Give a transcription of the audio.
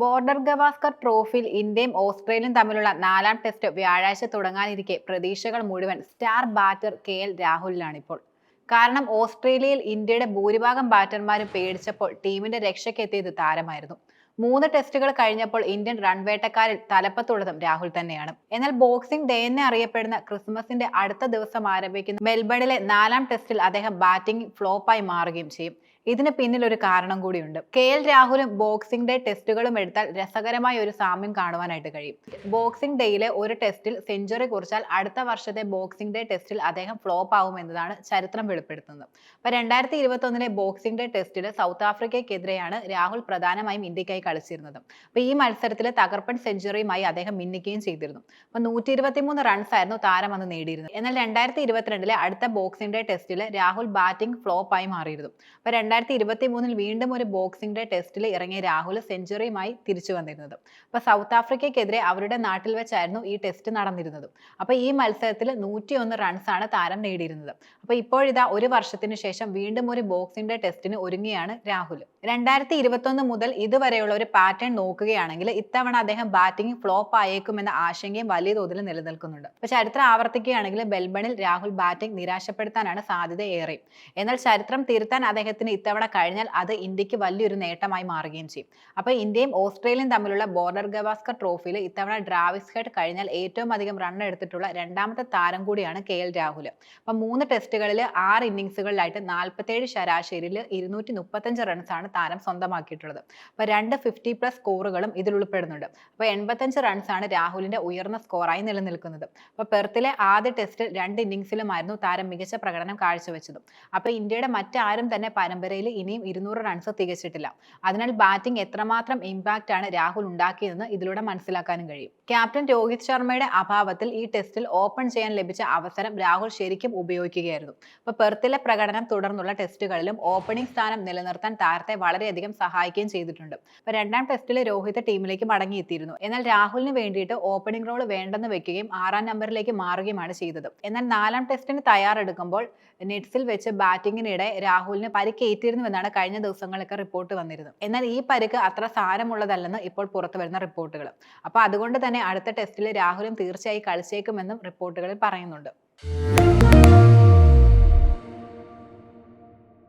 Border Gavaskar ട്രോഫിയിൽ ഇന്ത്യയും ഓസ്ട്രേലിയയും തമ്മിലുള്ള നാലാം ടെസ്റ്റ് വ്യാഴാഴ്ച തുടങ്ങാനിരിക്കെ പ്രതീക്ഷകൾ മുഴുവൻ സ്റ്റാർ ബാറ്റർ കെ എൽ രാഹുലിനാണിപ്പോൾ. കാരണം ഓസ്ട്രേലിയയിൽ ഇന്ത്യയുടെ ഭൂരിഭാഗം ബാറ്റർമാരും പേടിച്ചപ്പോൾ ടീമിന്റെ രക്ഷയ്ക്കെത്തിയത് താരമായിരുന്നു. മൂന്ന് ടെസ്റ്റുകൾ കഴിഞ്ഞപ്പോൾ ഇന്ത്യൻ റൺവേട്ടക്കാരിൽ തലപ്പത്തുള്ളതും രാഹുൽ തന്നെയാണ്. എന്നാൽ ബോക്സിംഗ് ഡേ എന്ന് അറിയപ്പെടുന്ന ക്രിസ്മസിന്റെ അടുത്ത ദിവസം ആരംഭിക്കുന്ന മെൽബണിലെ നാലാം ടെസ്റ്റിൽ അദ്ദേഹം ബാറ്റിംഗ് ഫ്ലോപ്പായി മാറുകയും ചെയ്യും. ഇതിന് പിന്നിൽ ഒരു കാരണം കൂടിയുണ്ട്. കെ എൽ രാഹുലും ബോക്സിംഗ് ഡേ ടെസ്റ്റുകളും എടുത്താൽ രസകരമായ ഒരു സാമ്യം കാണുവാനായിട്ട് കഴിയും. ബോക്സിംഗ് ഡേയിലെ ഒരു ടെസ്റ്റിൽ സെഞ്ചുറി കുറിച്ചാൽ അടുത്ത വർഷത്തെ ബോക്സിംഗ് ഡേ ടെസ്റ്റിൽ അദ്ദേഹം ഫ്ലോപ്പ് ആവും എന്നതാണ് ചരിത്രം വെളിപ്പെടുത്തുന്നത്. അപ്പൊ രണ്ടായിരത്തി ഇരുപത്തി ഒന്നിലെ ബോക്സിംഗ് ഡേ ടെസ്റ്റിൽ സൗത്ത് ആഫ്രിക്കയ്ക്കെതിരെയാണ് രാഹുൽ പ്രധാനമായും ഇന്ത്യക്കായി കളിച്ചിരുന്നത്. അപ്പൊ ഈ മത്സരത്തിൽ തകർപ്പൻ സെഞ്ചുറിയുമായി അദ്ദേഹം മിന്നിക്കുകയും ചെയ്തിരുന്നു. അപ്പൊ നൂറ്റി റൺസ് ആയിരുന്നു താരം അന്ന് നേടിയിരുന്നത്. എന്നാൽ രണ്ടായിരത്തി ഇരുപത്തിരണ്ടിലെ അടുത്ത ബോക്സിംഗ് ഡേ ടെസ്റ്റിൽ രാഹുൽ ബാറ്റിംഗ് ഫ്ലോപ്പ് ആയി മാറിയിരുന്നു. അപ്പൊ രണ്ടായിരത്തി ഇരുപത്തി മൂന്നിൽ വീണ്ടും ഒരു ബോക്സിംഗ് ഡേ ടെസ്റ്റിൽ ഇറങ്ങിയ രാഹുൽ സെഞ്ചുറിയുമായി തിരിച്ചു വന്നിരുന്നത്. അപ്പൊ സൗത്ത് ആഫ്രിക്കയ്ക്കെതിരെ അവരുടെ നാട്ടിൽ വെച്ചായിരുന്നു ഈ ടെസ്റ്റ് നടന്നിരുന്നത്. അപ്പൊ ഈ മത്സരത്തിൽ നൂറ്റി ഒന്ന് ആണ് താരം നേടിയിരുന്നത്. അപ്പൊ ഇപ്പോഴിതാ ഒരു വർഷത്തിന് ശേഷം വീണ്ടും ഒരു ബോക്സിംഗ് ഡേ ടെസ്റ്റിന് ഒരുങ്ങിയാണ് രാഹുൽ രണ്ടായിരത്തി ഇരുപത്തൊന്ന് മുതൽ ഇതുവരെയുള്ള ഒരു പാറ്റേൺ നോക്കുകയാണെങ്കിൽ ഇത്തവണ അദ്ദേഹം ബാറ്റിംഗ് ഫ്ലോപ്പ് ആയേക്കും എന്ന ആശങ്കയും വലിയ തോതിൽ നിലനിൽക്കുന്നുണ്ട്. അപ്പൊ ചരിത്രം ആവർത്തിക്കുകയാണെങ്കിൽ ബെൽബണിൽ രാഹുൽ ബാറ്റിംഗ് നിരാശപ്പെടുത്താനാണ് സാധ്യത ഏറെ. എന്നാൽ ചരിത്രം തിരുത്താൻ അദ്ദേഹത്തിന് ഇത്തവണ കഴിഞ്ഞാൽ അത് ഇന്ത്യയ്ക്ക് വലിയൊരു നേട്ടമായി മാറുകയും ചെയ്യും. അപ്പോൾ ഇന്ത്യയും ഓസ്ട്രേലിയയും തമ്മിലുള്ള ബോർഡർ ഗവാസ്കർ ട്രോഫിയിൽ ഇത്തവണ ഡ്രാവിസ് ഹെഡ് കഴിഞ്ഞാൽ ഏറ്റവും അധികം റൺ എടുത്തിട്ടുള്ള രണ്ടാമത്തെ താരം കൂടിയാണ് കെ എൽ രാഹുൽ. അപ്പം മൂന്ന് ടെസ്റ്റുകളിൽ ആറ് ഇന്നിങ്സുകളിലായിട്ട് നാൽപ്പത്തേഴ് ശരാശരിയിൽ ഇരുന്നൂറ്റി മുപ്പത്തഞ്ച് റൺസാണ് താരം സ്വന്തമാക്കിയിട്ടുള്ളത്. അപ്പോൾ രണ്ട് ഫിഫ്റ്റി പ്ലസ് സ്കോറുകളും ഇതിൽ ഉൾപ്പെടുന്നുണ്ട് അപ്പോൾ എൺപത്തഞ്ച് റൺസാണ് രാഹുലിന്റെ ഉയർന്ന സ്കോറായി നിലനിൽക്കുന്നത്. അപ്പോൾ പെർത്തിലെ ആദ്യ ടെസ്റ്റിൽ രണ്ട് ഇന്നിങ്സിലുമായിരുന്നു താരം മികച്ച പ്രകടനം കാഴ്ചവെച്ചത്. അപ്പോൾ ഇന്ത്യയുടെ മറ്റാരും തന്നെ പരമ്പരയിൽ ഇനിയും ഇരുന്നൂറ് റൺസ് തികച്ചിട്ടില്ല. അതിനാൽ ബാറ്റിംഗ് എത്രമാത്രം ഇമ്പാക്റ്റ് ആണ് രാഹുൽ ഉണ്ടാക്കിയതെന്ന് ഇതിലൂടെ മനസ്സിലാക്കാനും കഴിയും. ക്യാപ്റ്റൻ രോഹിത് ശർമ്മയുടെ അഭാവത്തിൽ ഈ ടെസ്റ്റിൽ ഓപ്പൺ ചെയ്യാൻ ലഭിച്ച അവസരം രാഹുൽ ശരിക്കും ഉപയോഗിക്കുകയായിരുന്നു. അപ്പോൾ പെർത്തിലെ പ്രകടനം തുടർന്നുള്ള ടെസ്റ്റുകളിലും ഓപ്പണിംഗ് സ്ഥാനം നിലനിർത്താൻ താരത്തെ വളരെയധികം സഹായിക്കുകയും ചെയ്തിട്ടുണ്ട്. രണ്ടാം ടെസ്റ്റിൽ രോഹിത് ടീമിലേക്ക് മടങ്ങിയെത്തിയിരുന്നു. എന്നാൽ രാഹുലിന് വേണ്ടിയിട്ട് ഓപ്പണിംഗ് റോൾ വേണ്ടെന്ന് വെക്കുകയും ആറാം നമ്പറിലേക്ക് മാറുകയുമാണ് ചെയ്തത്. എന്നാൽ നാലാം ടെസ്റ്റിന് തയ്യാറെടുക്കുമ്പോൾ നെറ്റ്സിൽ വെച്ച് ബാറ്റിംഗിനിടെ രാഹുലിന് പരിക്കേറ്റിരുന്നുവെന്നാണ് കഴിഞ്ഞ ദിവസങ്ങളൊക്കെ റിപ്പോർട്ട് വന്നിരുന്നത്. എന്നാൽ ഈ പരിക്ക് അത്ര സാരമുള്ളതല്ലെന്ന് ഇപ്പോൾ പുറത്തു വരുന്ന റിപ്പോർട്ടുകൾ അപ്പോൾ അതുകൊണ്ട് തന്നെ അടുത്ത ടെസ്റ്റിൽ രാഹുലും തീർച്ചയായും കളിച്ചേക്കുമെന്നും റിപ്പോർട്ടുകളിൽ പറയുന്നുണ്ട്.